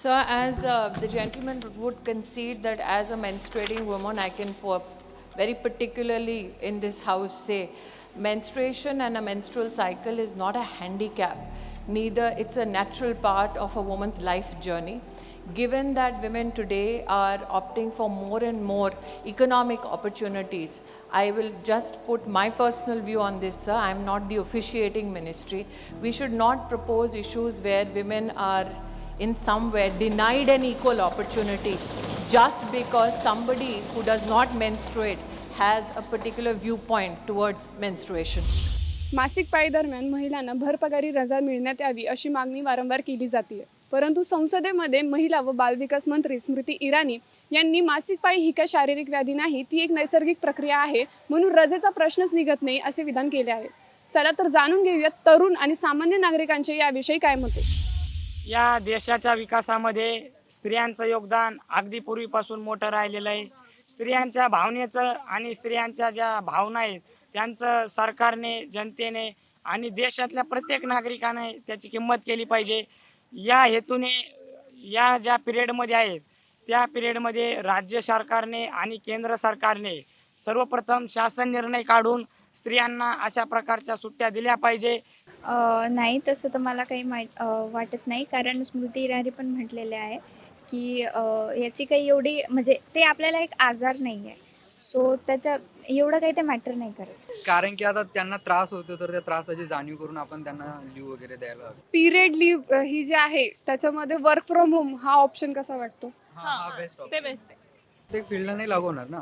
So, as uh, the gentleman would concede that as a menstruating woman, I can very particularly in this house say, menstruation and a menstrual cycle is not a handicap. Neither it's a natural part of a woman's life journey. Given that women today are opting for more and more economic opportunities, I will just put my personal view on this, sir. I'm not the officiating ministry. We should not propose issues where women are in some way denied an equal opportunity just because somebody who does not menstruate has a particular viewpoint towards menstruation. मासिक पाळी दरम्यान महिलांना भरपगारी रजा मिळण्यात यावी अशी मागणी वारंवार केली जाते परंतु संसदेमध्ये महिला व बालविकास मंत्री स्मृती इराणी यांनी मासिक पाळी ही काय शारीरिक व्याधी नाही ती एक नैसर्गिक प्रक्रिया आहे म्हणून रजेचा प्रश्नच निघत नाही असे विधान केले आहे. चला तर जाणून घेऊयात तरुण आणि सामान्य नागरिकांचे याविषयी काय मते. या देशाच्या विकासामध्ये स्त्रियांचं योगदान अगदी पूर्वीपासून मोठं राहिलेलं आहे. स्त्रियांच्या भावनेचं आणि स्त्रियांच्या ज्या भावना आहेत त्यांचं सरकारने जनतेने आणि देशातल्या प्रत्येक नागरिकाने त्याची किंमत केली पाहिजे. या हेतूने या ज्या पिरियडमध्ये आहेत त्या पिरियडमध्ये राज्य सरकारने आणि केंद्र सरकारने सर्वप्रथम शासन निर्णय काढून स्त्रियांना अशा प्रकारच्या सुट्ट्या दिल्या पाहिजे. नाही तसं तर मला काही माहीत वाटत नाही. कारण स्मृती इराणी पण म्हटलेले आहे की याची काही एवढी म्हणजे ते आपल्याला एक आजार नाही आहे सो त्याच्या एवढं काही ते मॅटर नाही करत. कारण की आता त्यांना त्रास होतो तर त्या त्रासाची जाणीव करून आपण त्यांना लिव्ह वगैरे द्यायला हवी. पिरियड लिव्ह ही जी आहे त्याच्यामध्ये वर्क फ्रॉम होम हा ऑप्शन कसा वाटतो? हा हा बेस्ट ते बेस्ट आहे. ते फील्डला नाही लागू होणार ना?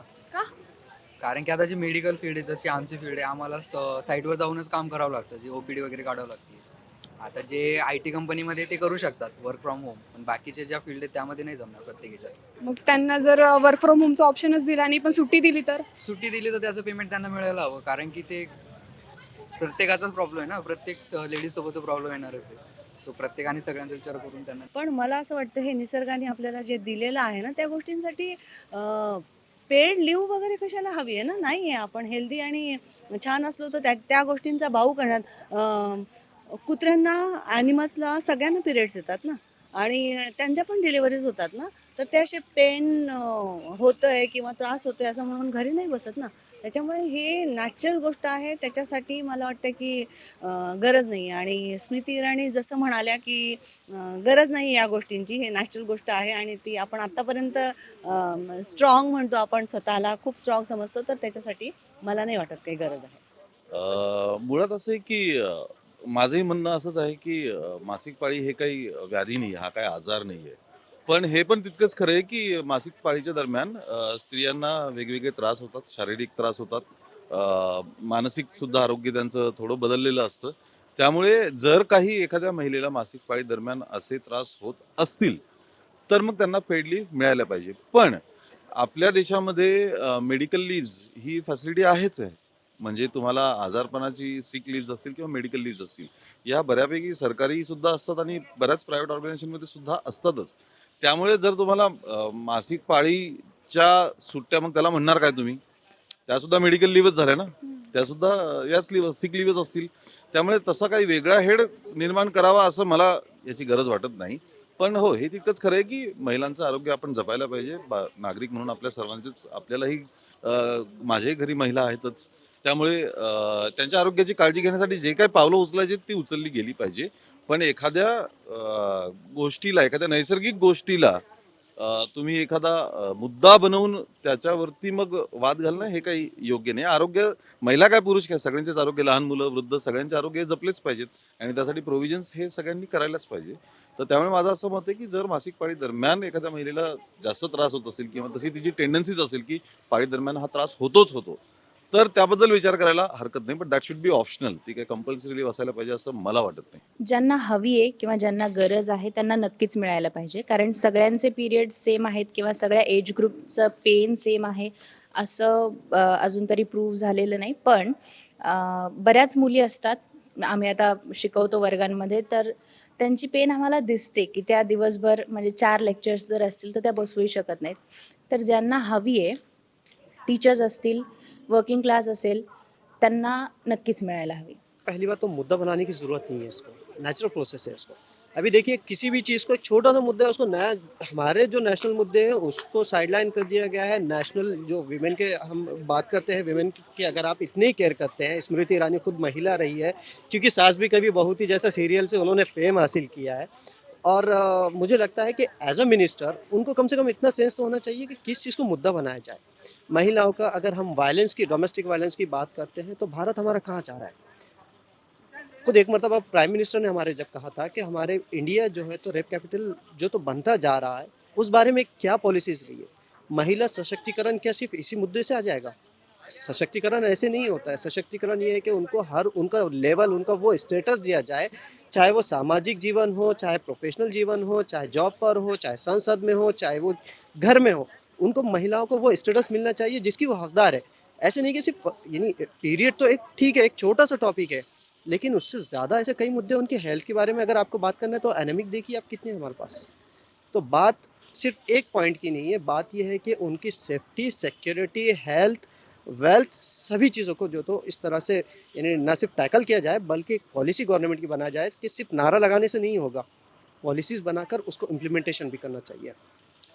कारण की आता जी मेडिकल फील्ड आहे जशी आमची फील्ड आहे आम्हाला साईटवर जाऊनच काम करावं लागतं जे ओपीडी वगैरे काढावं लागते आता जे आय टी कंपनीमध्ये ते करू शकतात वर्क फ्रॉम होम पण बाकीचे ज्या फील्ड आहेत त्यामध्ये नाही जमणार प्रत्येक ह्याच्यात मग त्यांना जर वर्क फ्रॉम होमचा ऑप्शनच दिला नाही पण सुट्टी दिली तर? सुट्टी दिली तर त्याचं पेमेंट त्यांना मिळायला हवं कारण की ते प्रत्येकाचाच प्रॉब्लेम आहे ना. प्रत्येक लेडीज सोबत प्रॉब्लेम येणारच आहे. सो प्रत्येकाने सगळ्यांचा विचार करून त्यांना पण मला असं वाटतं हे निसर्गाने आपल्याला जे दिलेलं आहे ना त्या गोष्टींसाठी पेड लिव्ह वगैरे कशाला हवी आहे ना? नाही आहे आपण. हेल्दी आणि छान असलो तर त्या त्या गोष्टींचा भाऊ करण्यात कुत्र्यांना ॲनिमल्सला सगळ्यांना पिरियड्स येतात ना? आणि त्यांच्या पण डिलिव्हरीज होतात ना? तर ते असे पेन होतंय किंवा त्रास होतोय असं म्हणून घरी नाही बसत ना? त्याच्यामुळे हे नॅचरल गोष्ट आहे. त्याच्यासाठी मला वाटतं की गरज नाही. आणि स्मृती इराणी जसं म्हणाल्या की गरज नाही या गोष्टींची. हे नॅचरल गोष्ट आहे आणि ती आपण आत्तापर्यंत स्ट्रॉंग म्हणतो आपण स्वतःला खूप स्ट्रॉंग समजतो. तर त्याच्यासाठी मला नाही वाटत काही गरज आहे. मुळात असं आहे की माझंही म्हणणं असंच आहे की मासिक पाळी हे काही व्याधी नाही हा काही आजार नाही आहे. पण हे पण तितकंच खरं आहे की मासिक पाळीच्या दरम्यान स्त्रियांना वेगवेगळे त्रास होतात शारीरिक त्रास होतात मानसिक सुद्धा आरोग्य त्यांचं थोडं बदललेलं असतं. त्यामुळे जर काही एखाद्या महिलेला मासिक पाळी दरम्यान असे त्रास होत असतील तर मग त्यांना पेड लिव्ह मिळायला पाहिजे. पण आपल्या देशामध्ये मेडिकल लिव्ज ही फॅसिलिटी आहेच आहे. म्हणजे तुम्हाला आजारपणाची सिक लिव्ज असतील किंवा मेडिकल लिव्ज असतील या बऱ्यापैकी सरकारी सुद्धा असतात आणि बऱ्याच प्रायव्हेट ऑर्गनायझेशनमध्ये सुद्धा असतातच. त्यामुळे जर तुम्हाला मासिक पाळीच्या सुट्ट्या मग त्याला म्हणणार काय तुम्ही? त्या सुद्धा मेडिकल लिव्हच झाल्या ना? त्या सुद्धा याच लिव्ह सिक लिव्हच असतील. त्यामुळे तसा काही वेगळा हेड निर्माण करावा असं मला याची गरज वाटत नाही. पण हो हे तितकंच खरं आहे की महिलांचं आरोग्य आपण जपायला पाहिजे. बा नागरिक म्हणून आपल्या सर्वांचेच आपल्यालाही माझ्याही घरी महिला आहेतच. त्यामुळे त्यांच्या आरोग्याची काळजी घेण्यासाठी जे काही पावलं उचलायची ती उचलली गेली पाहिजे. पण एखाद्या गोष्टीला एखाद्या नैसर्गिक गोष्टीला तुम्ही एखादा मुद्दा बनवून त्याच्यावरती मग वाद घालणं हे काही योग्य नाही. आरोग्य महिला काय पुरुष काय? सगळ्यांचेच आरोग्य लहान मुलं वृद्ध सगळ्यांचे आरोग्य जपलेच पाहिजेत आणि त्यासाठी प्रोव्हिजन्स हे सगळ्यांनी करायलाच पाहिजे. तर त्यामुळे माझं असं मत आहे की जर मासिक पाळी दरम्यान एखाद्या महिलेला जास्त त्रास होत असेल किंवा तशी तिची टेंडन्सीच असेल की पाळी दरम्यान हा त्रास होतोच होतो तर त्याबद्दल विचार करायला हरकत नाही but that should be optional ती काय कंपल्सरी असायला पाहिजे असं मला वाटत नाही. ज्यांना हवी आहे किंवा ज्यांना गरज आहे त्यांना नक्कीच मिळायला पाहिजे. कारण सगळ्यांचे पिरियड सेम आहेत किंवा सगळ्या एज ग्रुपचं पेन सेम आहे असं अजून तरी प्रूव्ह झालेलं नाही. पण बऱ्याच मुली असतात आम्ही आता शिकवतो वर्गांमध्ये तर त्यांची पेन आम्हाला दिसते की त्या दिवसभर म्हणजे चार लेक्चर्स जर असतील तर त्या बसवू शकत नाहीत. तर ज्यांना हवी आहे टीचर्स असतील वर्किंग क्लास असेल, त्यांना नक्कीच मिळायला हवी. पहली बात तो मुद्दा बनाने की ज़रूरत नहीं है इसको. नेचुरल प्रोसेस है इसको. अभी देखिए, किसी भी चीज़ को, एक छोटा सा मुद्दा है, उसको नया हमारे जो नेशनल मुद्दे हैं, उसको साइडलाइन कर दिया गया है नेशनल जो वीमेन के, हम बात करते हैं वीमेन की अगर आप इतनी ही केयर करते हैं, स्मृति ईरानी खुद महिला रही है, क्योंकि सास भी कभी बहुत ही जैसा सीरियल से उन्होंने फेम हासिल किया है, और मुझे लगता है कि एज अ मिनिस्टर उनको कम से कम इतना सेंस तो होना चाहिए कि किस चीज़ को मुद्दा बनाया जाए। महिलाओं का अगर हम वायलेंस की डोमेस्टिक वायलेंस की बात करते हैं तो भारत हमारा कहाँ जा रहा है? खुद एक मरतबा प्राइम मिनिस्टर ने हमारे जब कहा था कि हमारे इंडिया जो है तो रेप कैपिटल जो तो बनता जा रहा है, उस बारे में क्या पॉलिसीज़ रही है? महिला सशक्तिकरण क्या सिर्फ़ इसी मुद्दे से आ जाएगा? सशक्तिकरण ऐसे नहीं होता है। सशक्तिकरण ये है कि उनको हर, उनका लेवल उनका वो स्टेटस दिया जाए, चाहे वो सामाजिक जीवन हो, चाहे प्रोफेशनल जीवन हो, चाहे जॉब पर हो, चाहे संसद में हो, चाहे वो घर में हो। उनको महिलाओं को वो स्टेटस मिलना चाहिए जिसकी वो हकदार है। ऐसे नहीं कि सिर्फ़, यानी पीरियड तो एक ठीक है, एक छोटा सा टॉपिक है, लेकिन उससे ज़्यादा ऐसे कई मुद्दे उनके हेल्थ के बारे में अगर आपको बात करना है तो एनेमिक देखिए आप कितने हमारे पास। तो बात सिर्फ़ एक पॉइंट की नहीं है, बात यह है कि उनकी सेफ्टी सिक्योरिटी हेल्थ वेल्थ सभी चीज़ों को जो तो इस तरह से, यानी न सिर्फ़ टैकल किया जाए, बल्कि एक पॉलिसी गवर्नमेंट की बनाया जाए कि सिर्फ़ नारा लगाने से नहीं होगा। पॉलिसीज़ बनाकर उसको इम्प्लीमेंटेशन भी करना चाहिए।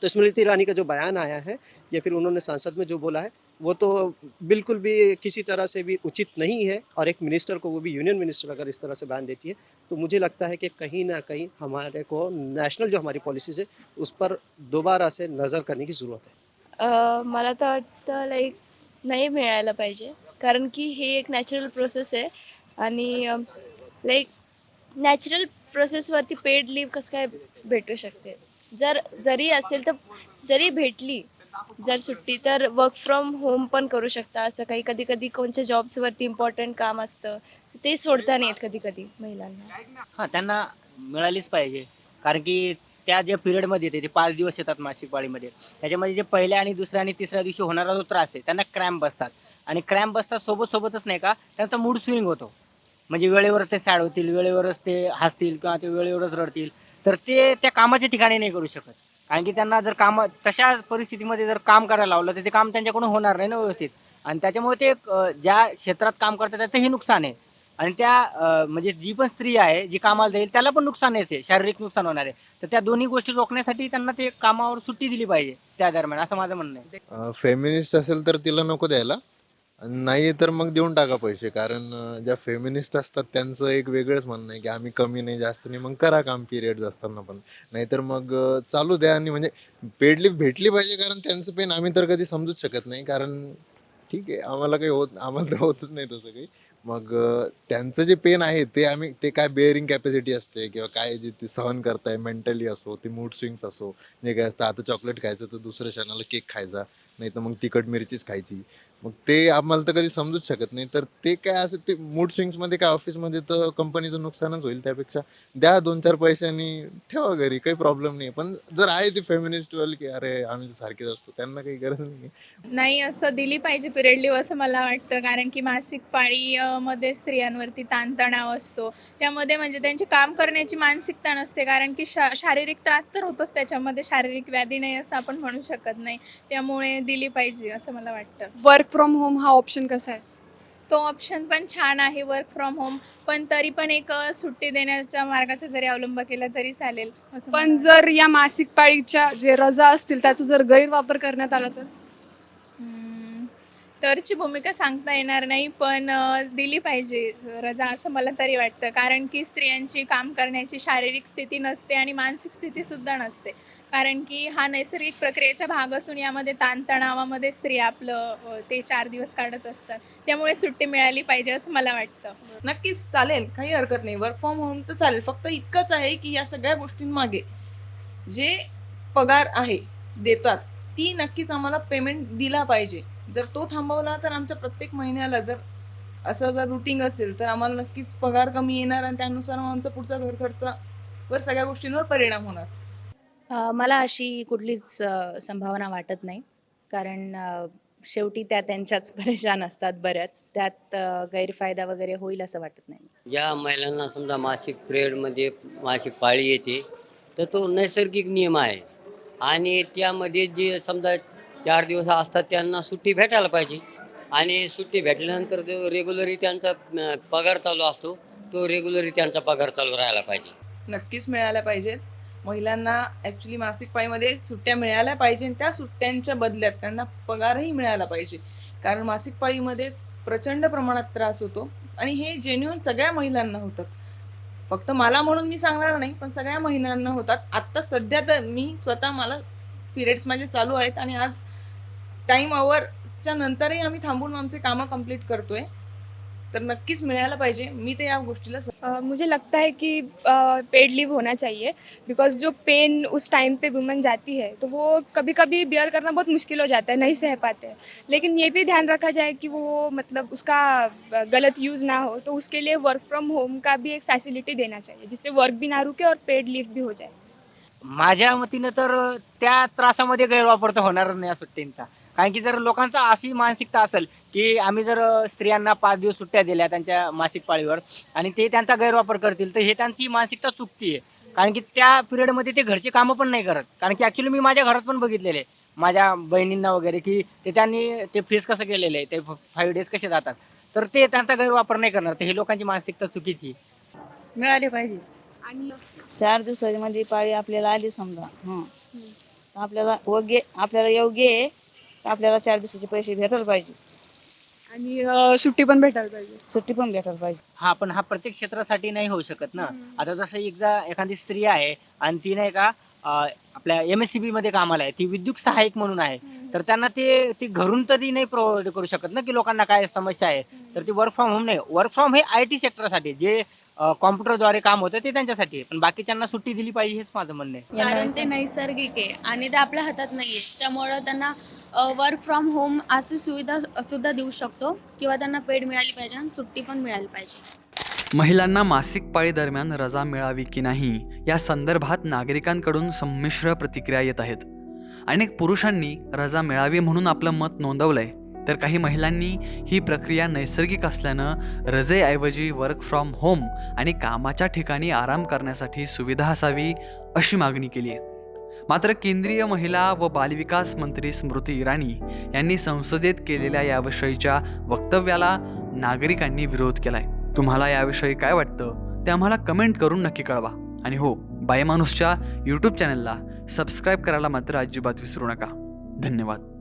तो स्मृति ईरानी का जो बयान आया है, या फिर उन्होंने संसद में जो बोला है, वो तो बिल्कुल भी किसी तरह से भी उचित नहीं है और एक मिनिस्टर को वो भी यूनियन मिनिस्टर अगर इस तरह से बयान देती है तो मुझे लगता है कि कहीं ना कहीं हमारे को नेशनल जो हमारी पॉलिसीज़ है, उस पर दोबारा से नज़र करने की ज़रूरत है। मला तर वाटतं लाईक नाही मिळायला पाहिजे, कारण की हे एक नॅचरल प्रोसेस आहे आणि लाईक नॅचरल प्रोसेसवरती पेड लीव कसं काय भेटू शकते? जर जरी असेल तर जरी भेटली जर सुट्टी तर वर्क फ्रॉम होम पण करू शकता. असं काही कधी कधी कोणत्या जॉब्सवरती इम्पॉर्टंट काम असतं ते सोडता नाहीत कधी कधी महिलांना. हां त्यांना मिळालीच पाहिजे. कारण की त्या ज्या पिरियडमध्ये येते ते पाच दिवस येतात मासिक पाळीमध्ये. त्याच्यामध्ये जे पहिल्या आणि दुसऱ्या आणि तिसऱ्या दिवशी होणारा जो त्रास आहे त्यांना क्रॅम्प बसतात. आणि क्रॅम्प बसतात सोबत सोबतच नाही का त्यांचा मूड स्विंग होतो. म्हणजे वेळेवर ते सॅड होतील वेळेवरच ते हसतील किंवा ते वेळेवरच रडतील. तर ते त्या कामाच्या ठिकाणी नाही करू शकत. कारण की त्यांना जर काम तशा परिस्थितीमध्ये जर काम करायला लावलं तर ते काम त्यांच्याकडून होणार नाही ना व्यवस्थित. आणि त्याच्यामुळे ते ज्या क्षेत्रात काम करतात त्याचंही नुकसान आहे. आणि त्या म्हणजे जी पण स्त्री आहे जी कामाला जाईल त्याला पण नुकसान आहे शारीरिक नुकसान होणार आहे. तर त्या दोन्ही गोष्टी रोखण्यासाठी त्यांना ते कामावर सुट्टी दिली पाहिजे त्या दरम्यान असं माझं म्हणणं आहे. फेमिनिस्ट असेल तर तिला नको द्यायला. नाही तर मग देऊन टाका पैसे कारण अं, ज्या फेमिनिस्ट असतात त्यांचं एक वेगळंच म्हणणं आहे की आम्ही कमी नाही जास्त नाही मग करा काम पिरियड असताना पण. नाहीतर मग अं, चालू द्या आणि म्हणजे पेड लिफ भेटली पाहिजे कारण त्यांचं पेन आम्ही तर कधी समजूच शकत नाही कारण ठीक आहे आम्हाला काही होत आम्हाला तर होतच नाही तसं काही. मग अं, त्यांचं जे पेन आहे ते आम्ही ते काय बेअरिंग कॅपॅसिटी असते किंवा काय जे ते सहन करताय मेंटली असो ते मूड स्विंग्स असो जे काय असतं आता चॉकलेट खायचं तर दुसऱ्या क्षणाला केक खायचा नाही तर मग तिखट मिरचीच खायची. मग ते आम्हाला तर कधी समजूच शकत नाही. तर ते काय असं ते मूड स्विंग्समध्ये काय ऑफिसमध्ये तर कंपनीचं नुकसानच होईल त्यापेक्षा द्या दोन चार पैशांनी ठेवा घरी काही प्रॉब्लेम नाही. पण जर आहे ते फेमिनिस्ट वेल की अरे आम्ही तर सारखेच असतो त्यांना काही गरज नाही नाही असं दिली पाहिजे पिरियड लिव्ह असं मला वाटतं. कारण की मासिक पाळी अ, मध्ये स्त्रियांवरती ताणतणाव असतो. त्यामध्ये म्हणजे त्यांची काम करण्याची मानसिकता नसते कारण की शा शारीरिक त्रास तर होतोच त्याच्यामध्ये. शारीरिक व्याधी नाही असं आपण म्हणू शकत नाही. त्यामुळे दिली पाहिजे असं मला वाटतं. वर्क फ्रॉम होम हा ऑप्शन कसा आहे? तो ऑप्शन पण छान आहे वर्क फ्रॉम होम पण तरी पण एक सुट्टी देण्याच्या मार्गाचा जरी अवलंब केला तरी चालेल पण जर या मासिक पाळीच्या जे रजा असतील त्याचा जर गैरवापर करण्यात आला तर? तरची भूमिका सांगता येणार नाही पण दिली पाहिजे रजा असं मला तरी वाटतं. कारण की स्त्रियांची काम करण्याची शारीरिक स्थिती नसते आणि मानसिक स्थिती सुद्धा नसते. कारण की हा नैसर्गिक प्रक्रियेचा भाग असून यामध्ये ताणतणावामध्ये स्त्रिया आपलं ते चार दिवस काढत असतात. त्यामुळे सुट्टी मिळाली पाहिजे असं मला वाटतं. नक्कीच चालेल काही हरकत नाही. वर्क फ्रॉम होम तर चालेल. फक्त इतकंच आहे की या सगळ्या गोष्टींमागे जे पगार आहे देतात ती नक्कीच आम्हाला पेमेंट दिला पाहिजे. जर तो थांबवला तर आमच्या प्रत्येक महिन्याला जर असं जर रुटीन असेल तर आम्हाला नक्कीच पगार कमी येणार आणि त्यानुसार मग आमचा पुढचा घर खर्चावर सगळ्या गोष्टींवर परिणाम होणार. मला अशी कुठलीच संभावना वाटत नाही. कारण शेवटी त्या त्यांच्याच परेशान असतात बऱ्याच. त्यात गैरफायदा वगैरे होईल असं वाटत नाही. ज्या महिलांना समजा मासिक पिरियडमध्ये मासिक पाळी येते तर तो नैसर्गिक नियम आहे. आणि त्यामध्ये जे समजा चार दिवस असतात त्यांना सुट्टी भेटायला पाहिजे. आणि सुट्टी भेटल्यानंतर जो रेग्युलरी त्यांचा पगार चालू असतो तो रेग्युलरी त्यांचा पगार चालू राहायला पाहिजे. नक्कीच मिळायला पाहिजेत महिलांना ॲक्च्युली मासिक पाळीमध्ये सुट्ट्या मिळाल्या पाहिजे आणि त्या सुट्ट्यांच्या बदल्यात त्यांना पगारही मिळाला पाहिजे. कारण मासिक पाळीमध्ये प्रचंड प्रमाणात त्रास होतो आणि हे जेन्युन सगळ्या महिलांना होतात. फक्त मला म्हणून मी सांगणार नाही पण सगळ्या महिलांना होतात. आत्ता सध्या तर मी स्वतः मला पिरियड्स माझे चालू आहेत आणि आज टाईम अवर्सच्या नंतरही आम्ही थांबून आमचे कामं कंप्लीट करतोय. तर नक्कीच मिळायला पाहिजे. मी तर या गोष्टीला मुझे लगता है कि पेड लीव होना चाहिए बिकॉज जो पेन उस टाइम पे वुमन जाती है तो वो कभी कभी बियर करना बहुत मुश्किल हो जाता है नहीं सह पाते हैं। लेकिन ये भी ध्यान रखा जाए कि वो मतलब उसका गलत यूज़ ना हो तो उसके लिए वर्क फ्रॉम होम का भी एक फैसिलिटी देना चाहिए जिससे वर्क भी ना रुके और पेड लीव भी हो जाए। माझ्या मतीनं तर त्या त्रासामध्ये गैरवापर तर होणार नाही या सुट्टींचा कारण की जर लोकांचा अशी मानसिकता असेल की आम्ही जर स्त्रियांना पाच दिवस सुट्ट्या दिल्या त्यांच्या मासिक पाळीवर आणि ते त्यांचा गैरवापर करतील तर हे त्यांची मानसिकता चुकती आहे. कारण की त्या पिरियडमध्ये ते घरचे कामं पण नाही करत. कारण की ॲक्च्युली मी माझ्या घरात पण बघितलेले आहे. माझ्या बहिणींना वगैरे की ते त्यांनी ते फेस कसं केलेलं आहे ते फाईव्ह डेज कसे जातात. तर ते त्यांचा गैरवापर नाही करणार. तर हे लोकांची मानसिकता चुकीची. मिळाले पाहिजे. आणि चार दिवसामध्ये पाळी आपल्याला आली समजा. हं. आपल्याला योग्य आपल्याला योग्य आहे. तर आपल्याला चार दिवसाचे पैसे भेटायला पाहिजे. आणि अ, सुट्टी पण भेटायला पाहिजे. सुट्टी पण भेटायला पाहिजे. हा पण हा प्रत्येक क्षेत्रासाठी नाही होऊ शकत ना. आता जसं एक जा एखादी स्त्री आहे आणि ती नाही का अं, आपल्या एम एस सी बी मध्ये कामाला आहे ती विद्युत सहाय्यक म्हणून आहे. तर त्यांना ते ती घरून तरी नाही प्रोव्हाइड करू शकत ना की लोकांना काय समस्या आहे. तर ती वर्क फ्रॉम होम नाही. वर्क फ्रॉम हे आय टी सेक्टरसाठी जे कॉम्प्युटरद्वारे काम होतं ते त्यांच्यासाठी आहे. पण बाकीच्यांना सुट्टी दिली पाहिजे हेच माझं म्हणणं आहे. कारण ते नैसर्गिक आहे आणि ते आपल्या हातात नाही आहे त्यामुळं त्यांना वर्क फ्रॉम होम अशी सुविधा सुद्धा देऊ शकतो किंवा त्यांना पेड मिळाली पाहिजे आणि सुट्टी पण मिळाली पाहिजे. महिलांना मासिक पाळी दरम्यान रजा मिळावी की नाही या संदर्भात नागरिकांकडून संमिश्र प्रतिक्रिया येत आहेत. अनेक पुरुषांनी रजा मिळावी म्हणून आपलं मत नोंदवलंय तर काही महिलांनी ही प्रक्रिया नैसर्गिक असल्यानं रजेऐवजी वर्क फ्रॉम होम आणि कामाच्या ठिकाणी आराम करण्यासाठी सुविधा असावी अशी मागणी केली आहे मात्र केंद्रीय महिला व बालविकास मंत्री स्मृती इराणी यांनी संसदेत केलेल्या याविषयीच्या वक्तव्याला नागरिकांनी विरोध केलाय. तुम्हाला याविषयी काय वाटतं ते आम्हाला कमेंट करून नक्की कळवा. आणि हो बायमानुसच्या यूट्यूब चॅनलला सबस्क्राईब करायला मात्र अजिबात विसरू नका. धन्यवाद.